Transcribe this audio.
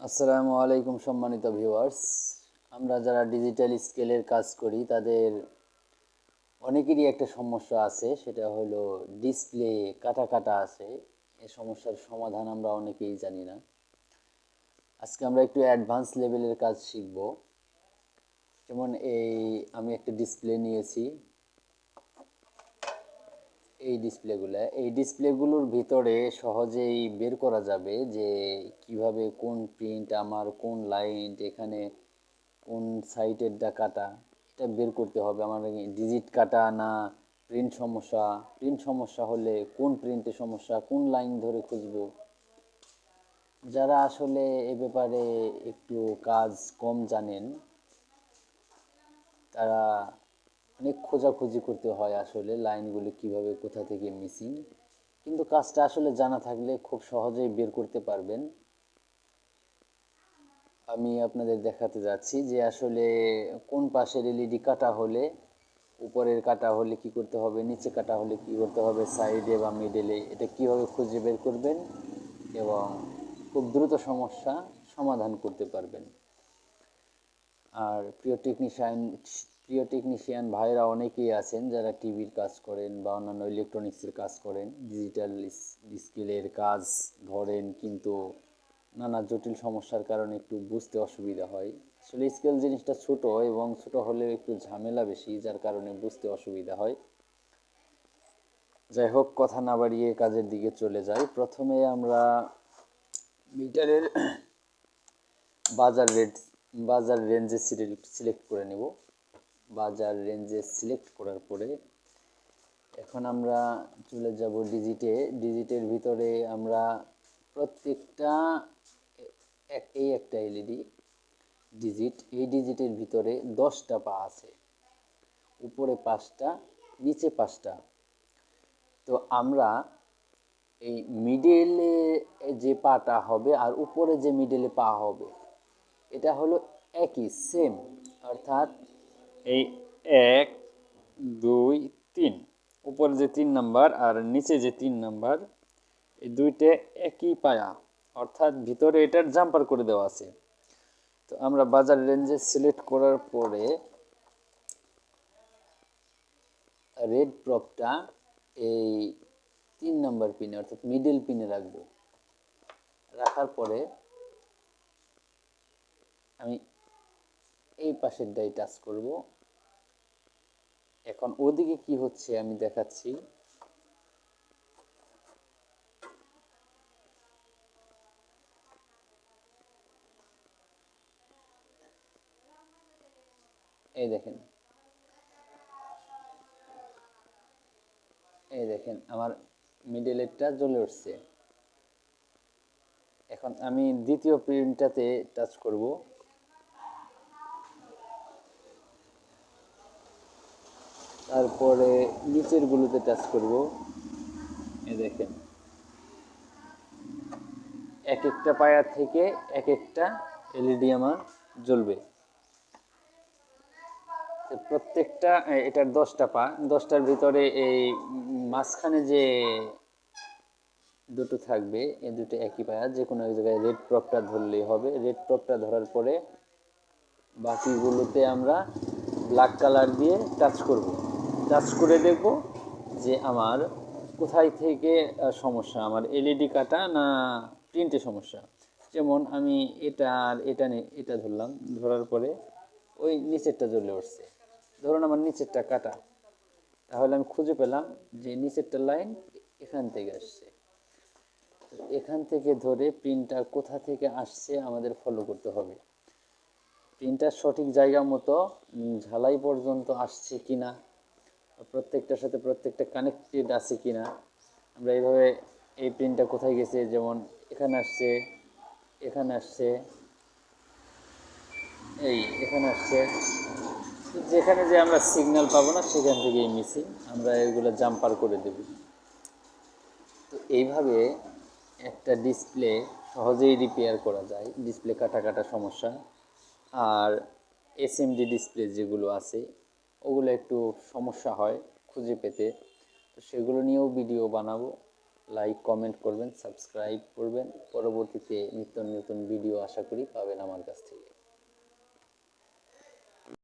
আসসালামু আলাইকুম সম্মানিত ভিউয়ার্স। আমরা যারা ডিজিটাল স্কেলের কাজ করি, তাদের অনেকেরই একটা সমস্যা আছে, সেটা হলো ডিসপ্লে কাটা কাটা আছে। এ সমস্যার সমাধান আমরা অনেকেই জানি না। আজকে আমরা একটু অ্যাডভান্স লেভেলের কাজ শিখব। যেমন এই, আমি একটা ডিসপ্লে নিয়েছি। এই ডিসপ্লেগুলো এই ডিসপ্লেগুলোর ভিতরে সহজেই বের করা যাবে যে কীভাবে কোন প্রিন্ট আমার, কোন লাইন এখানে কোন সাইটেরটা কাটা, এটা বের করতে হবে। আমার ডিজিট কাটা না প্রিন্ট সমস্যা? প্রিন্ট সমস্যা হলে কোন প্রিন্টে সমস্যা? কোন লাইন ধরে খুঁজবো? যারা আসলে এ ব্যাপারে একটু কাজ কম জানেন, তারা অনেক খোঁজাখুঁজি করতে হয় আসলে, লাইনগুলো কীভাবে, কোথা থেকে মিসিং কিন্তু কাজটা আসলে জানা থাকলে খুব সহজেই বের করতে পারবেন। আমি আপনাদের দেখাতে যাচ্ছি যে আসলে কোন পাশের এলইডি কাটা হলে, উপরের কাটা হলে কি করতে হবে, নিচে কাটা হলে কি করতে হবে, সাইডে বা মিডেলে এটা কীভাবে খুঁজে বের করবেন এবং খুব দ্রুত সমস্যা সমাধান করতে পারবেন। আর প্রিয় টেকনিশিয়ান প্রিয় টেকনিশিয়ান ভাইরা অনেকেই আছেন যারা টিভির কাজ করেন বা অন্যান্য ইলেকট্রনিক্সের কাজ করেন ডিজিটাল স্কিলের কাজ ধরেন কিন্তু নানা জটিল সমস্যার কারণে একটু বুঝতে অসুবিধা হয়। আসলে স্কেল জিনিসটা ছোট এবং ছোট হলে একটু ঝামেলা বেশি, যার কারণে বুঝতে অসুবিধা হয়। যাই হোক, কথা না বাড়িয়ে কাজের দিকে চলে যাই। প্রথমে আমরা মিটারের বাজার রেট, বাজার রেঞ্জে সিলেক্ট করে নেব। বাজার রেঞ্জে সিলেক্ট করার পরে এখন আমরা চলে যাব ডিজিটে ডিজিটের ভিতরে আমরা প্রত্যেকটা এই একটা এলইডি ডিজিট এই ডিজিটের ভিতরে দশটা পা আছে। উপরে পাঁচটা, নিচে পাঁচটা। তো আমরা এই মিডলে যে পাটা হবে আর উপরে যে মিডলে পা হবে, এটা হলো একই সেম অর্থাৎ এই এক, দুই, তিন। উপরে যে তিন নাম্বার আর নিচে যে তিন নাম্বার, এই দুইটা একই পায়া। অর্থাৎ ভিতরে এটার জাম্পার করে দেওয়া আছে। তো আমরা বাজার রেঞ্জে সিলেক্ট করার পরে রেড প্রপটা এই তিন নাম্বার পিনে অর্থাৎ মিডল পিনে রাখব। রাখার পরে আমি এই পাশের ডাই টাচ করব। এখন ওদিকে কি হচ্ছে আমি দেখাচ্ছি। এই দেখেন। এই দেখেন, আমার মিডলেরটা জ্বলে উঠছে। এখন আমি দ্বিতীয় প্রিন্টটাতে টাচ করব। তারপরে নিচের গুলোতে টাচ করব। এ দেখেন। এক একটা পায়া থেকে এক একটা এলইডি আমার জ্বলবে। প্রত্যেকটা এটার দশটা পা, দশটার ভিতরে এই মাঝখানে যে দুটো থাকবে এই দুটো একই পায়া, যে কোনো এক জায়গায় রেড প্রপটা ধরলেই হবে। রেড প্রপটা ধরার পরে বাকিগুলোতে আমরা ব্ল্যাক কালার দিয়ে টাচ করব। টাচ করে দেখব যে আমার কোথায় থেকে সমস্যা, আমার এলইডি কাটা না প্রিন্টে সমস্যা। যেমন আমি এটা আর এটা এটা ধরলাম, ধরার পরে ওই নিচেরটা জ্বলে উঠছে। ধরুন আমার নিচেরটা কাটা। তাহলে আমি খুঁজে পেলাম যে নিচেরটা লাইন এখান থেকে আসছে। এখান থেকে ধরে প্রিন্টটা কোথা থেকে আসছে আমাদের ফলো করতে হবে। প্রিন্টার সঠিক জায়গা মতো ঝালাই পর্যন্ত আসছে কিনা প্রত্যেকটার সাথে প্রত্যেকটা কানেক্টেড আছে কিনা, আমরা এইভাবে এই প্রিন্টটা কোথায় গেছে, যেমন এখানে আসছে এখানে আসছে, এই এখানে আসছে। যেখানে যে আমরা সিগন্যাল পাবো না, সেখান থেকেই মিসিং আমরা এগুলো জাম্পার করে দেব। তো এইভাবে একটা ডিসপ্লে সহজেই রিপেয়ার করা যায় ডিসপ্লে কাটা কাটা সমস্যা। আর এসএমডি ডিসপ্লে যেগুলো আছে ওগুলো একটু সমস্যা হয় খুঁজে পেতে। তো সেগুলো নিয়েও ভিডিও বানাবো। লাইক কমেন্ট করবেন সাবস্ক্রাইব করবেন। পরবর্তীতে নিত্য নতুন ভিডিও আশা করি পাবেন আমার কাছ থেকে।